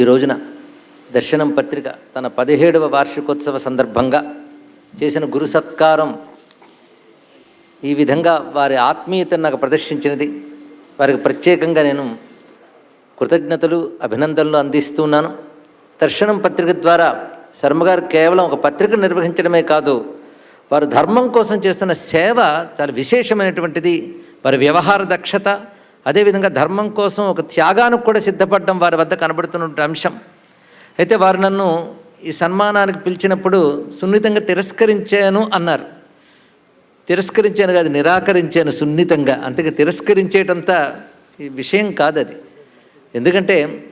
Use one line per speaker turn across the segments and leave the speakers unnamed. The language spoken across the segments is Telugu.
ఈ రోజున దర్శనం పత్రిక తన పదిహేడవ వార్షికోత్సవ సందర్భంగా చేసిన గురు సత్కారం ఈ విధంగా వారి ఆత్మీయతను నాకు ప్రదర్శించినది. వారికి ప్రత్యేకంగా నేను కృతజ్ఞతలు అభినందనలు అందిస్తున్నాను. దర్శనం పత్రిక ద్వారా శర్మగారు కేవలం ఒక పత్రిక నిర్వహించడమే కాదు వారు ధర్మం కోసం చేస్తున్న సేవ చాలా విశేషమైనటువంటిది. వారి వ్యవహార దక్షత అదేవిధంగా ధర్మం కోసం ఒక త్యాగానికి కూడా సిద్ధపడడం వారి వద్ద కనబడుతున్న అంశం. అయితే వారు నన్ను ఈ సన్మానానికి పిలిచినప్పుడు సున్నితంగా తిరస్కరించాను అన్నారు. తిరస్కరించాను కాదు నిరాకరించాను సున్నితంగా. అంతగా తిరస్కరించేటంత ఈ విషయం కాదు అది. ఎందుకంటే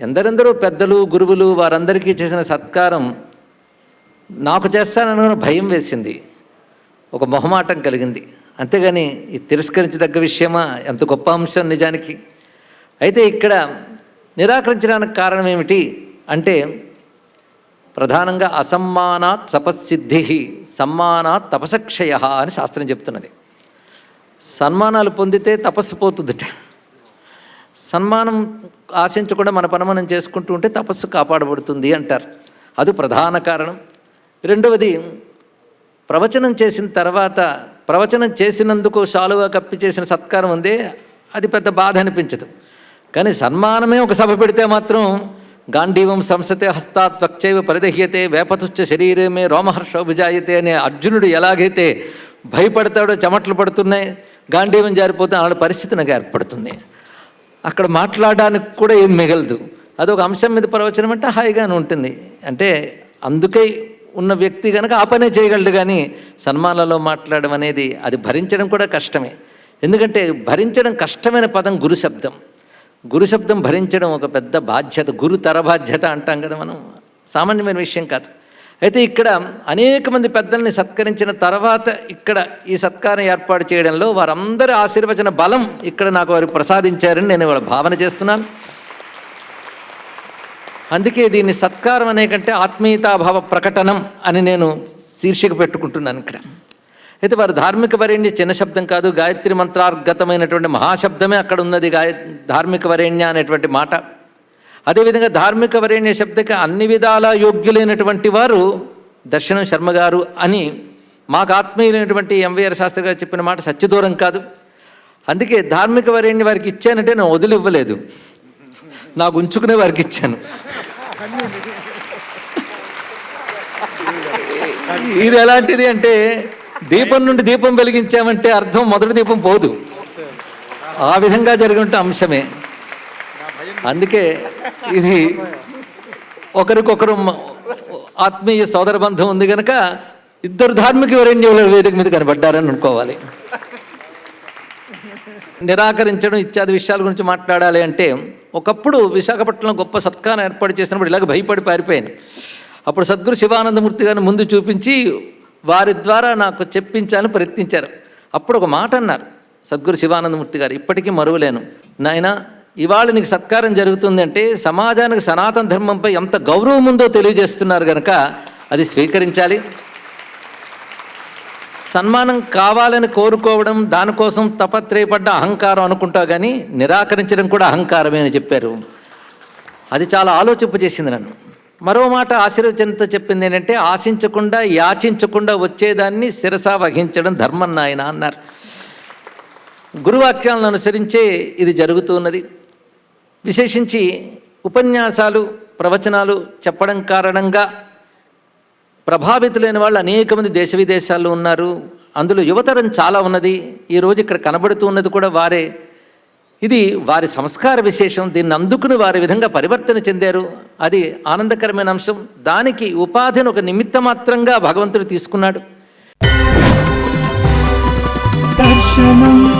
ఎందరెందరో పెద్దలు గురువులు వారందరికీ చేసిన సత్కారం నాకు చేస్తానని భయం వేసింది. ఒక మొహమాటం కలిగింది. అంతేగాని ఇది తిరస్కరించదగ్గ విషయమా? ఎంత గొప్ప అంశం నిజానికి. అయితే ఇక్కడ నిరాకరించడానికి కారణం ఏమిటి? అంటే ప్రధానంగా అసమ్మానాత్ తపస్సిద్ధి సమ్మానాత్ తపసక్షయ అని శాస్త్రం చెప్తున్నది. సన్మానాలు పొందితే తపస్సు పోతుందిట. సన్మానం ఆశించకుండా మన పని మనం చేసుకుంటూ ఉంటే తపస్సు కాపాడబడుతుంది అంటారు. అది ప్రధాన కారణం. రెండవది ప్రవచనం చేసిన తర్వాత ప్రవచనం చేసినందుకు శాలువా కప్పి చేసిన సత్కారం ఉంది. అది పెద్ద బాధ అనిపించదు. కానీ సన్మానమే ఒక సభ పెడితే మాత్రం గాంధీవం సంసతే హస్తాత్ త్వక్చైవ పరిదహ్యతే వేపతుచ్చ శరీరమే రోమహర్షోభిజాయతే అనే అర్జునుడు ఎలాగైతే భయపడతాడో చెమట్లు పడుతున్నాయి గాంధీవం జారిపోతే అలాంటి పరిస్థితి నాకు ఏర్పడుతుంది. అక్కడ మాట్లాడడానికి కూడా ఏం మిగలదు. అదొక అంశం మీద ప్రవచనం అంటే హాయిగానే ఉంటుంది. అంటే అందుకే ఉన్న వ్యక్తి కనుక ఆ పనే చేయగలడు కానీ సన్మానాలలో మాట్లాడడం అనేది అది భరించడం కూడా కష్టమే. ఎందుకంటే భరించడం కష్టమైన పదం గురు శబ్దం. గురు శబ్దం భరించడం ఒక పెద్ద బాధ్యత గురు తర బాధ్యత అంటాం కదా మనం. సామాన్యమైన విషయం కాదు. అయితే ఇక్కడ అనేక మంది పెద్దల్ని సత్కరించిన తర్వాత ఇక్కడ ఈ సత్కారం ఏర్పాటు చేయడంలో వారందరి ఆశీర్వచన బలం ఇక్కడ నాకు వారు ప్రసాదించారని నేను వాళ్ళ భావన చేస్తున్నాను. అందుకే దీన్ని సత్కారం అనే కంటే ఆత్మీయతాభావ ప్రకటనం అని నేను శీర్షిక పెట్టుకుంటున్నాను ఇక్కడ. అయితే వారు ధార్మిక వరేణ్య చిన్న శబ్దం కాదు గాయత్రి మంత్రార్గతమైనటువంటి మహాశబ్దమే అక్కడ ఉన్నది గాయ ధార్మిక వరేణ్య అనేటువంటి మాట. అదేవిధంగా ధార్మిక వరేణ్య శబ్దకి అన్ని విధాల యోగ్యులైనటువంటి వారు దర్శనం శర్మ గారు అని మాకు ఆత్మీయులైనటువంటి ఎంవీఆర్ శాస్త్రి గారు చెప్పిన మాట సత్యదూరం కాదు. అందుకే ధార్మిక వరేణ్య వారికి ఇచ్చానంటే నేను వదిలివ్వలేదు. నాకు ఉంచుకునే వారికి ఇచ్చాను. ఇది ఎలాంటిది అంటే దీపం నుండి దీపం వెలిగించామంటే అర్థం మొదటి దీపం పోదు. ఆ విధంగా జరిగిన అంశమే. అందుకే ఇది ఒకరికొకరు ఆత్మీయ సోదర బంధం ఉంది కనుక ఇద్దరు ధార్మిక వరేణ్యుల వేదిక మీద కనబడ్డారని అనుకోవాలి. నిరాకరించడం ఇత్యాది విషయాల గురించి మాట్లాడాలి అంటే ఒకప్పుడు విశాఖపట్నంలో గొప్ప సత్కారం ఏర్పాటు చేసినప్పుడు ఇలాగ భయపడి పారిపోయాను. అప్పుడు సద్గురు శివానందమూర్తి గారిని ముందు చూపించి వారి ద్వారా నాకు చెప్పించాలని ప్రయత్నించారు. అప్పుడు ఒక మాట అన్నారు సద్గురు శివానందమూర్తి గారు ఇప్పటికీ మరువలేను. నాయన ఇవాళ నీకు సత్కారం జరుగుతుందంటే సమాజానికి సనాతన ధర్మంపై ఎంత గౌరవం ఉందో తెలియజేస్తున్నారు కనుక అది స్వీకరించాలి. సన్మానం కావాలని కోరుకోవడం దానికోసం తపత్రయపడ్డ అహంకారం అనుకుంటా కానీ నిరాకరించడం కూడా అహంకారమే అని చెప్పారు. అది చాలా ఆలోచింపజేసింది నన్ను. మరో మాట ఆశీర్వచనతో చెప్పింది ఏంటంటే ఆశించకుండా యాచించకుండా వచ్చేదాన్ని శిరస వహించడం ధర్మం నాయన అన్నారు. గురువాక్యాలను అనుసరించే ఇది జరుగుతున్నది విశేషించి ఉపన్యాసాలు ప్రవచనాలు చెప్పడం కారణంగా ప్రభావితులైన వాళ్ళు అనేక మంది దేశ విదేశాల్లో ఉన్నారు. అందులో యువతరం చాలా ఉన్నది. ఈరోజు ఇక్కడ కనబడుతూ ఉన్నది కూడా వారే. ఇది వారి సంస్కార విశేషం. దీన్ని అందుకుని వారి విధంగా పరివర్తన చెందారు. అది ఆనందకరమైన అంశం. దానికి ఉపాధిని ఒక నిమిత్త మాత్రంగా భగవంతుడు తీసుకున్నాడు.
దర్శనం